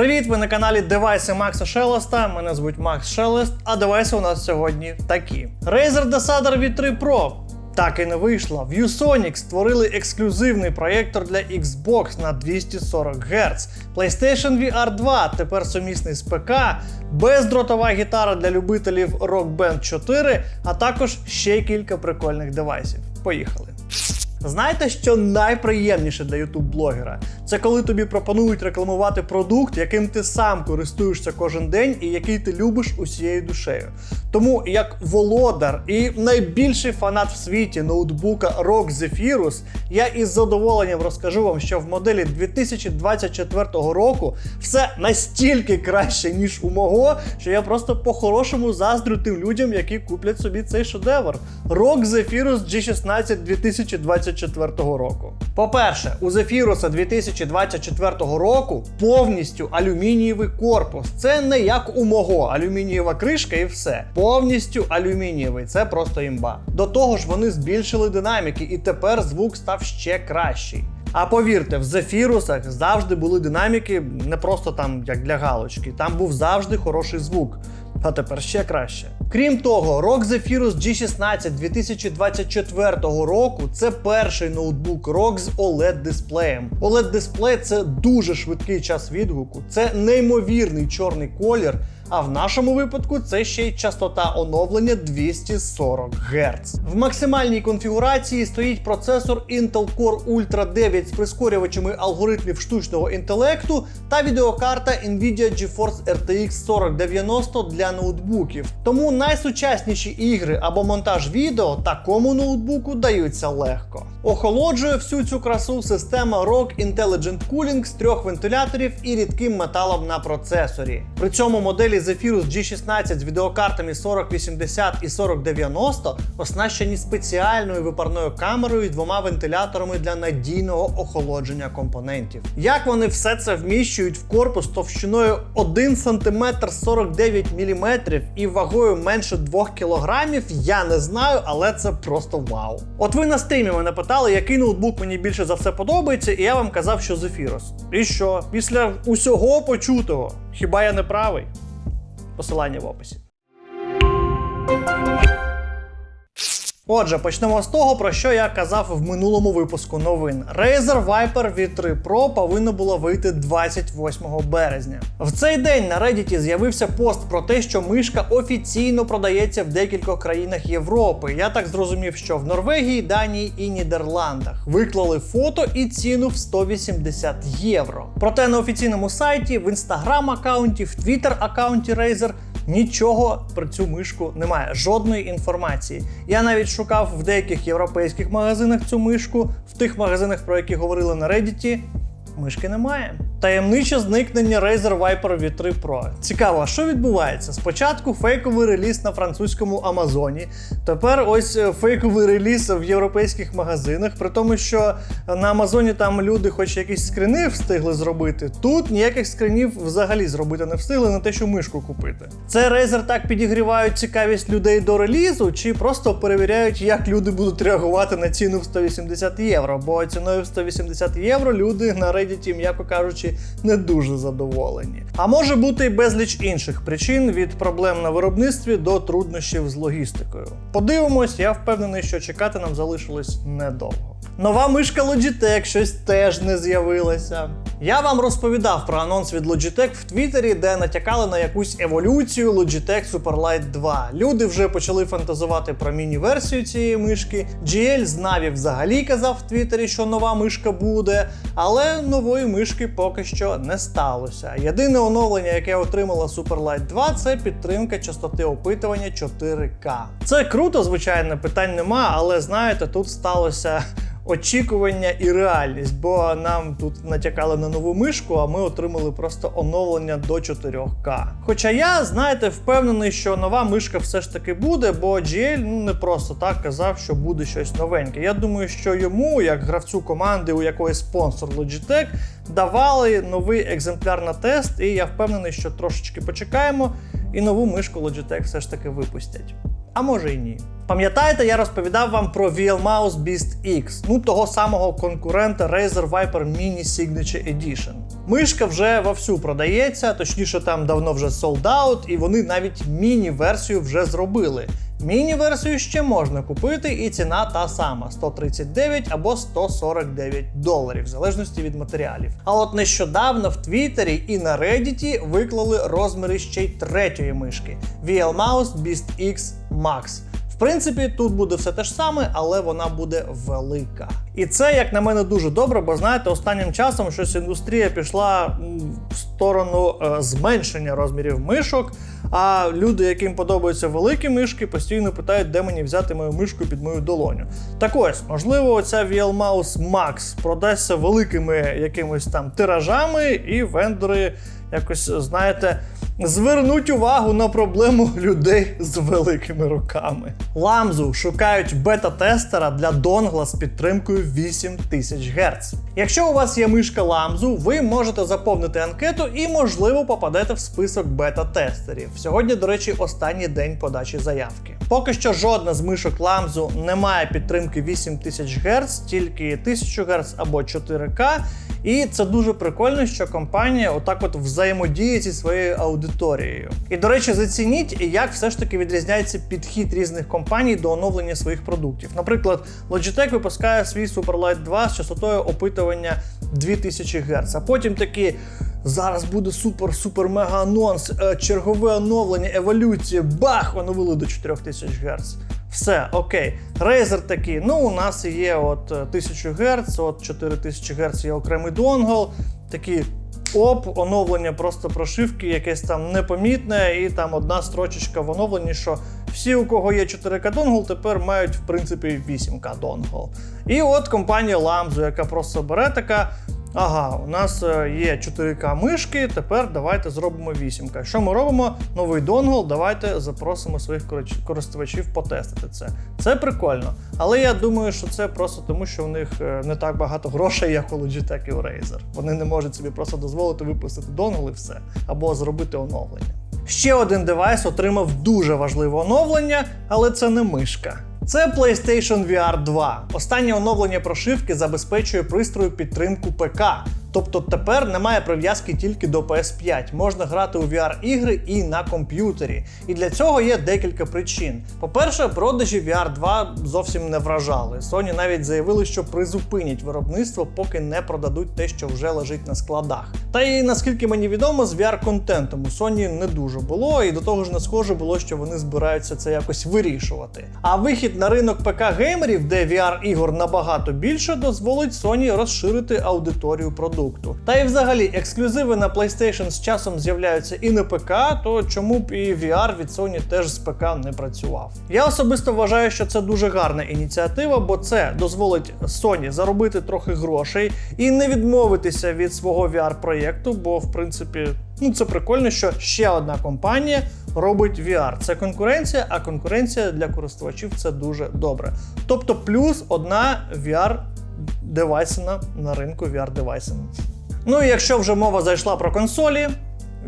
Привіт! Ви на каналі Девайси Макса Шелеста. Мене звуть Макс Шелест, а девайси у нас сьогодні такі: Razer Desader V3 Pro. Так і не вийшло. ViewSonic створили ексклюзивний проєктор для Xbox на 240 Гц. PlayStation VR 2 тепер сумісний з ПК, бездротова гітара для любителів Rock Band 4, а також ще кілька прикольних девайсів. Поїхали! Знаєте, що найприємніше для ютуб-блогера? Це коли тобі пропонують рекламувати продукт, яким ти сам користуєшся кожен день і який ти любиш усією душею. Тому як володар і найбільший фанат в світі ноутбука ROG Zephyrus, я із задоволенням розкажу вам, що в моделі 2024 року все настільки краще, ніж у мого, що я просто по-хорошому заздрю тим людям, які куплять собі цей шедевр. ROG Zephyrus G16 2024 року. По-перше, у Zephyrus 2024 року повністю алюмінієвий корпус. Це не як у мого алюмінієва кришка і все. Повністю алюмінієвий. Це просто імба. До того ж, вони збільшили динаміки, і тепер звук став ще кращий. А повірте, в Зефірусах завжди були динаміки, не просто там як для галочки. Там був завжди хороший звук. А тепер ще краще. Крім того, ROG Zephyrus G16 2024 року це перший ноутбук ROG з OLED дисплеєм. OLED дисплей це дуже швидкий час відгуку, це неймовірний чорний колір. А в нашому випадку це ще й частота оновлення 240 Гц. В максимальній конфігурації стоїть процесор Intel Core Ultra 9 з прискорювачами алгоритмів штучного інтелекту та відеокарта Nvidia GeForce RTX 4090 для ноутбуків. Тому найсучасніші ігри або монтаж відео такому ноутбуку даються легко. Охолоджує всю цю красу система ROG Intelligent Cooling з трьох вентиляторів і рідким металом на процесорі. При цьому моделі Zephyrus G16 з відеокартами 4080 і 4090 оснащені спеціальною випарною камерою і двома вентиляторами для надійного охолодження компонентів. Як вони все це вміщують в корпус товщиною 1 см 49 мм і вагою менше 2 кг, я не знаю, але це просто вау. От ви на стрімі мене питали, який ноутбук мені більше за все подобається, і я вам казав, що Zephyrus. І що? Після усього почутого, хіба я не правий? Посилання в описі. Отже, почнемо з того, про що я казав в минулому випуску новин. Razer Viper V3 Pro повинно було вийти 28 березня. В цей день на Reddit з'явився пост про те, що мишка офіційно продається в декількох країнах Європи. Я так зрозумів, що в Норвегії, Данії і Нідерландах виклали фото і ціну в 180 євро. Проте на офіційному сайті, в інстаграм аккаунті, в твіттер аккаунті Razer Нічого про цю мишку немає, жодної інформації. Я навіть шукав в деяких європейських магазинах цю мишку, в тих магазинах, про які говорили на Reddit, мишки немає. Таємниче зникнення Razer Viper V3 Pro. Цікаво, що відбувається? Спочатку фейковий реліз на французькому Амазоні, тепер ось е, фейковий реліз в європейських магазинах, при тому, що на Амазоні там люди хоч якісь скрини встигли зробити. Тут ніяких скринів взагалі зробити не встигли, на те, що мишку купити. Це Razer так підігрівають цікавість людей до релізу, чи просто перевіряють, як люди будуть реагувати на ціну в 180 євро. Бо ціною в 180 євро люди на Reddit, м'яко кажучи, не дуже задоволені. А може бути і безліч інших причин від проблем на виробництві до труднощів з логістикою. Подивимось, я впевнений, що чекати нам залишилось недовго. Нова мишка Logitech щось теж не з'явилася. Я вам розповідав про анонс від Logitech в Твіттері, де натякали на якусь еволюцію Logitech Superlight 2. Люди вже почали фантазувати про міні-версію цієї мишки. GL з Navi взагалі казав в Твіттері, що нова мишка буде, але нової мишки поки що не сталося. Єдине оновлення, яке отримала Superlight 2, це підтримка частоти опитування 4К. Це круто, звичайно, питань нема, але знаєте, тут сталося очікування і реальність, бо нам тут натякали на нову мишку, а ми отримали просто оновлення до 4К. Хоча я, знаєте, впевнений, що нова мишка все ж таки буде, бо GL ну не просто так казав, що буде щось новеньке. Я думаю, що йому, як гравцю команди, у якої спонсор Logitech, давали новий екземпляр на тест, і я впевнений, що трошечки почекаємо, і нову мишку Logitech все ж таки випустять. а може й ні. Пам'ятаєте, я розповідав вам про VLMouse Beast X, ну того самого конкурента Razer Viper Mini Signature Edition. Мишка вже вовсю продається, точніше, там давно вже sold out, і вони навіть міні-версію вже зробили. Міні-версію ще можна купити, і ціна та сама 139 або 149 доларів, в залежності від матеріалів. А от нещодавно в Твіттері і на Reddit виклали розміри ще й третьої мишки VLMouse Beast X Max. Принципі, тут буде все те ж саме, але вона буде велика. І це, як на мене, дуже добре, бо знаєте, останнім часом щось індустрія пішла в сторону е, зменшення розмірів мишок. А люди, яким подобаються великі мишки, постійно питають, де мені взяти мою мишку під мою долоню. Так ось, можливо, оця VLMouse Max продасться великими якимось там тиражами, і вендори якось, знаєте, звернуть увагу на проблему людей з великими руками. Ламзу шукають бета-тестера для донгла з підтримкою 8000 Гц. Якщо у вас є мишка ламзу, ви можете заповнити анкету і, можливо, попадете в список бета-тестерів. Сьогодні, до речі, останній день подачі заявки. Поки що жодна з мишок ламзу не має підтримки 8000 Гц, тільки 1000 Гц або 4К. І це дуже прикольно, що компанія отак от взаємодіє зі своєю аудиторією. І до речі, зацініть, як все ж таки відрізняється підхід різних компаній до оновлення своїх продуктів. Наприклад, Logitech випускає свій Superlight 2 з частотою опитування 2000 Гц, а потім такі. Зараз буде супер-супер мега анонс, е, чергове оновлення, еволюція, бах! Оновили до 4000 Гц. Все, окей. Razer такий, ну у нас є от е, 1000 Гц, от 4000 Гц є окремий донгл, такі оп, оновлення просто прошивки, якесь там непомітне, і там одна строчечка в оновленні, що всі, у кого є 4К донгл, тепер мають в принципі 8К донгл. І от компанія Lamzo, яка просто бере така. Ага, у нас е, є 4К мишки, тепер давайте зробимо 8К. Що ми робимо? Новий донгл, давайте запросимо своїх користувачів потестити це. Це прикольно. Але я думаю, що це просто тому, що в них е, не так багато грошей, як у Logitech і у Razer. Вони не можуть собі просто дозволити випустити донгл і все, або зробити оновлення. Ще один девайс отримав дуже важливе оновлення, але це не мишка. Це PlayStation VR 2. Останнє оновлення прошивки забезпечує пристрою підтримку ПК. Тобто тепер немає прив'язки тільки до PS5. Можна грати у VR-ігри і на комп'ютері. І для цього є декілька причин. По-перше, продажі VR 2 зовсім не вражали. Sony навіть заявили, що призупинять виробництво, поки не продадуть те, що вже лежить на складах. Та і наскільки мені відомо, з VR-контентом у Sony не дуже було, і до того ж не схоже було, що вони збираються це якось вирішувати. А вихід на ринок ПК геймерів, де VR-ігор набагато більше, дозволить Sony розширити аудиторію продукту. Та і взагалі ексклюзиви на PlayStation з часом з'являються і на ПК, то чому б і VR від Sony теж з ПК не працював. Я особисто вважаю, що це дуже гарна ініціатива, бо це дозволить Sony заробити трохи грошей і не відмовитися від свого VR-проєкту, бо в принципі. Ну, це прикольно, що ще одна компанія робить VR. Це конкуренція, а конкуренція для користувачів це дуже добре. Тобто, плюс одна VR девайсина на ринку VR девайсин. Ну і якщо вже мова зайшла про консолі,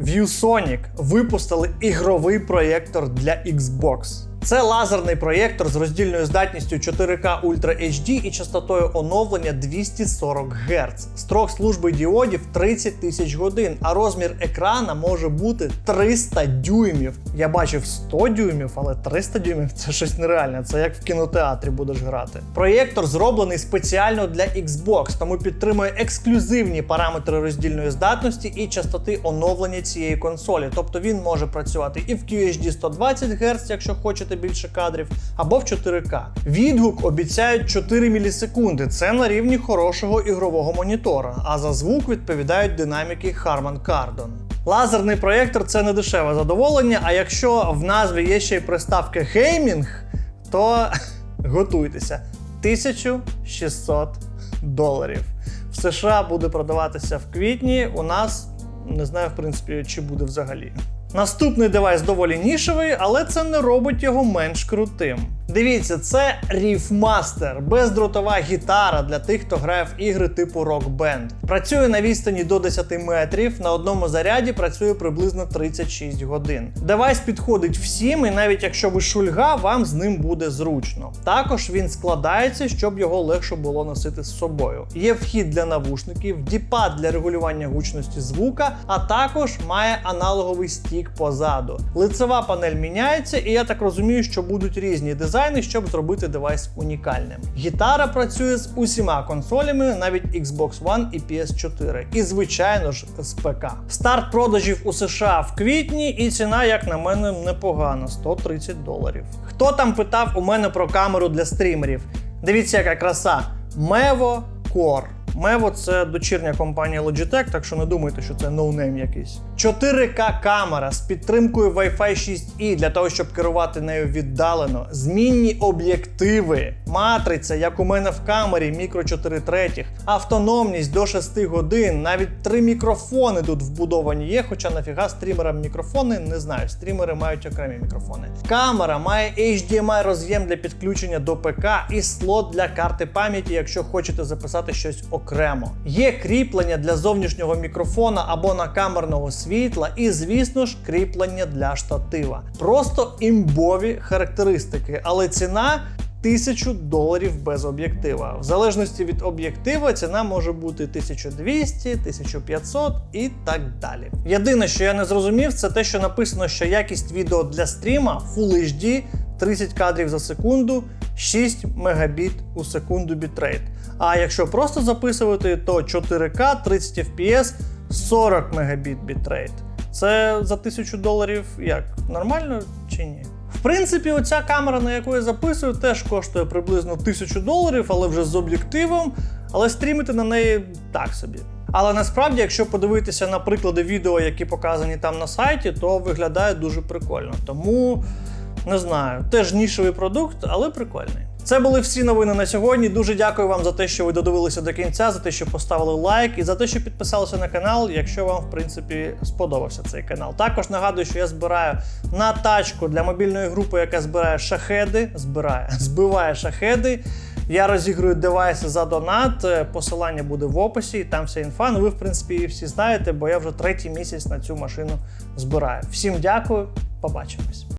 ViewSonic випустили ігровий проєктор для Xbox. Це лазерний проєктор з роздільною здатністю 4К Ultra HD і частотою оновлення 240 Гц. Строк служби діодів 30 тисяч годин, а розмір екрана може бути 300 дюймів. Я бачив 100 дюймів, але 300 дюймів це щось нереальне. Це як в кінотеатрі будеш грати. Проєктор зроблений спеціально для Xbox, тому підтримує ексклюзивні параметри роздільної здатності і частоти оновлення цієї консолі. Тобто він може працювати і в QHD 120 Гц, якщо хочете більше кадрів, або в 4К. Відгук обіцяють 4 мілісекунди. Це на рівні хорошого ігрового монітора. А за звук відповідають динаміки Harman Kardon. Лазерний проєктор це не дешеве задоволення. А якщо в назві є ще й приставка геймінг, то готуйтеся. 1600 доларів. В США буде продаватися в квітні. У нас не знаю, в принципі, чи буде взагалі. Наступний девайс доволі нішевий, але це не робить його менш крутим. Дивіться, це Riffmaster, бездротова гітара для тих, хто грає в ігри типу Rock Band. Працює на відстані до 10 метрів. На одному заряді працює приблизно 36 годин. Девайс підходить всім, і навіть якщо ви шульга, вам з ним буде зручно. Також він складається, щоб його легше було носити з собою. Є вхід для навушників, діпад для регулювання гучності звука, а також має аналоговий стік позаду. Лицева панель міняється, і я так розумію, що будуть різні дизайни, щоб зробити девайс унікальним. Гітара працює з усіма консолями, навіть Xbox One і PS4, і звичайно ж з ПК. Старт продажів у США в квітні, і ціна, як на мене, непогана 130 доларів. Хто там питав у мене про камеру для стрімерів? Дивіться, яка краса. Mevo Core. Mevo – це дочірня компанія Logitech, так що не думайте, що це ноунейм якийсь. 4К камера з підтримкою Wi-Fi 6E для того, щоб керувати нею віддалено. Змінні об'єктиви, матриця, як у мене в камері, мікро 4 третіх, автономність до 6 годин, навіть три мікрофони тут вбудовані є. Хоча нафіга стрімерам мікрофони, не знаю. Стрімери мають окремі мікрофони. Камера має HDMI роз'єм для підключення до ПК і слот для карти пам'яті, якщо хочете записати щось окремо. Є кріплення для зовнішнього мікрофона або накамерного світла, і, звісно ж, кріплення для штатива. Просто імбові характеристики, але ціна. 1000 доларів без об'єктива. В залежності від об'єктива ціна може бути 1200, 1500 і так далі. Єдине, що я не зрозумів, це те, що написано, що якість відео для стріма Full HD 30 кадрів за секунду, 6 мегабіт у секунду бітрейт. А якщо просто записувати, то 4К 30 FPS 40 мегабіт бітрейт. Це за 1000 доларів як нормально чи ні? В принципі, оця камера, на яку я записую, теж коштує приблизно 1000 доларів, але вже з об'єктивом. Але стрімити на неї так собі. Але насправді, якщо подивитися на приклади відео, які показані там на сайті, то виглядає дуже прикольно. Тому не знаю, теж нішевий продукт, але прикольний. Це були всі новини на сьогодні. Дуже дякую вам за те, що ви додивилися до кінця, за те, що поставили лайк, і за те, що підписалися на канал, якщо вам, в принципі, сподобався цей канал. Також нагадую, що я збираю на тачку для мобільної групи, яка збирає шахеди, збирає, збиває шахеди. Я розіграю девайси за донат. е, Посилання буде в описі, і там вся інфа. Ну ви, в принципі, її всі знаєте, бо я вже третій місяць на цю машину збираю. Всім дякую, побачимось.